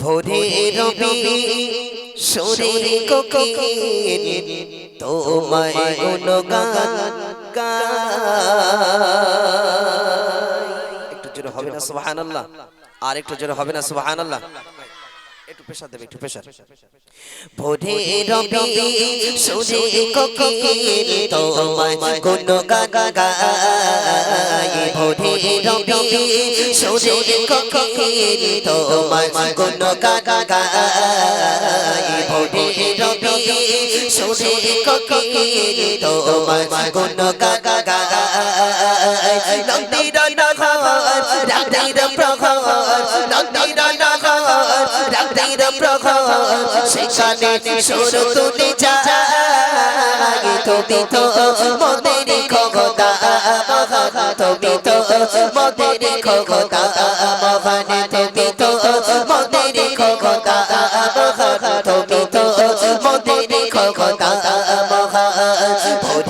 ভোরে রবি শরীর কোকিল তোমায় গুণগান। একটু জোরে হবে না সুবহানাল্লাহ আর একটু জোরে হবে না সুবহানাল্লাহ একটু পেশা দেবে একটু পেশা ভোরে রবি শরীর কোকিল তোমায় গুণগান গায় ভোরে রবি শরীর কোকিল তোমায় গুণগান গায় ভোরে রবি শরীর কোকিল তোমায় গুণগান গায় নন্দির নগর রাতির রাতির প্রহর সেখানে সুর তুলে যায়। তুমি তো মোদের খোদা তুমি তো মোদের খোদা মহানে। তুমি তো মোদের খোদা তুমি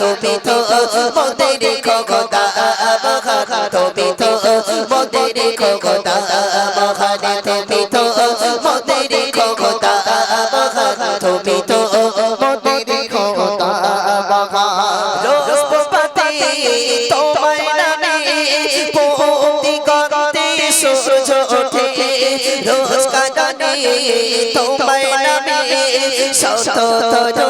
তুমি তো মোদের খোদা তুমি তো মোদের খোদা মহানে তুমি তো মোদের খোদা তুমি তো মোদের খোদা রোজ পাতে তোমায় নামে পোতি গতে সূর্য ওঠে রোজ কাটানে তোমায় নামে শত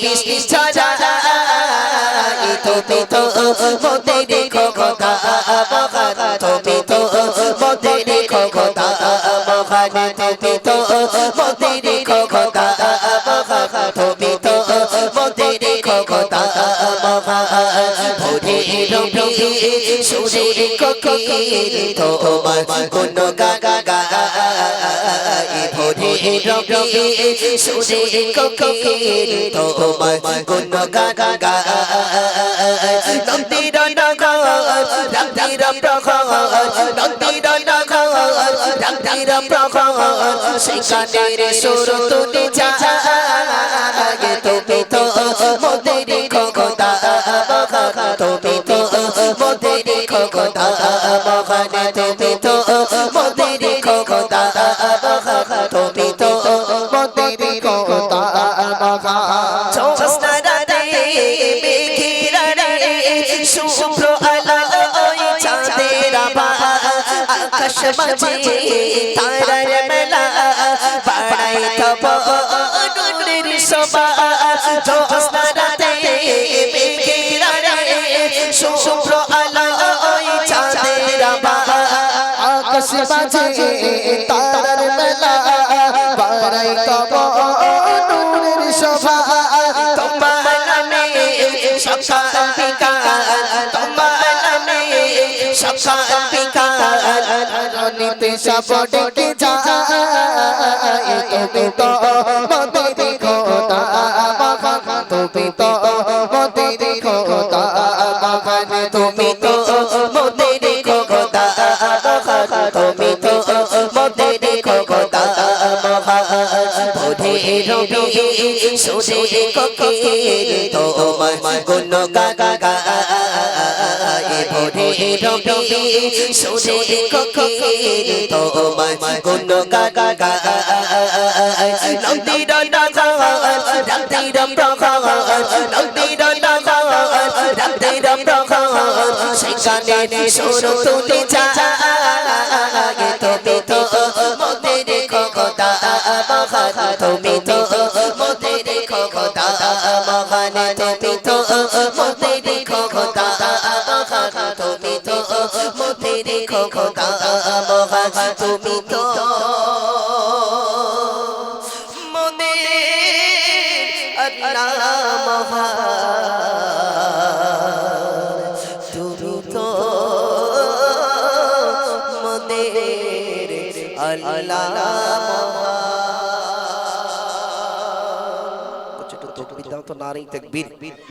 বৃষ্টি ছাড়া তুমি তো মোদের খোদা তুমি তো মোদের খোদা মহানে তুমি তো মহা ভোরে রবি সুরে কোকিল তোমার কোন গাগা গাই ভোরে রবি সুরে কোকিল তোমার কোন গাগা গাই নন্দির নগর রাতির প্রহর নন্দির নগর রাতির প্রহর সেখানে সুর তুলে যায় তুমি তো মোদের তুমি তো মোদের খোদা, মহানে তুমি তো মোদের খোদা, তুমি তো মোদের খোদা মহা জ্যোৎস্না রাতে মেঘেরা রে শুভ্র আলো ওই চাঁদের আভা আকাশ মাঝে তারার মেলা। বাড়াই তব নুনের শোভা। জ্যোৎস্না শুভ্র আলো, ওই চাঁদের আকাশ মাঝে তারার মেলা বাড়াই তব নূরের শোভা। তোমার নামে সকাল বিকাল তোমার নামে তুমি তো মদের খোদা মহা তুমি তো তুমি তো মোদের খোদা, তুমি তো মোদের খোদা মহা ভোরে রবি সুরে কোকিল তোমার গুণ গা গায়। ভোরে রবি সুরে কোকিল তোমার গুণ গাগা গায় নন্দির নগর রাতির প্রহর নন্দির নগর রাতির প্রহর সেখানে সুর তুলে তুমি তো মোদের মহান তুমি তো মোদের খোদা মহান তুমি তো মোদের খোদা মোদের খোদা মহান তুমি তো মোদের আল্লাহ মহান। আল্লাহ। মহান তো নারী তকবীর।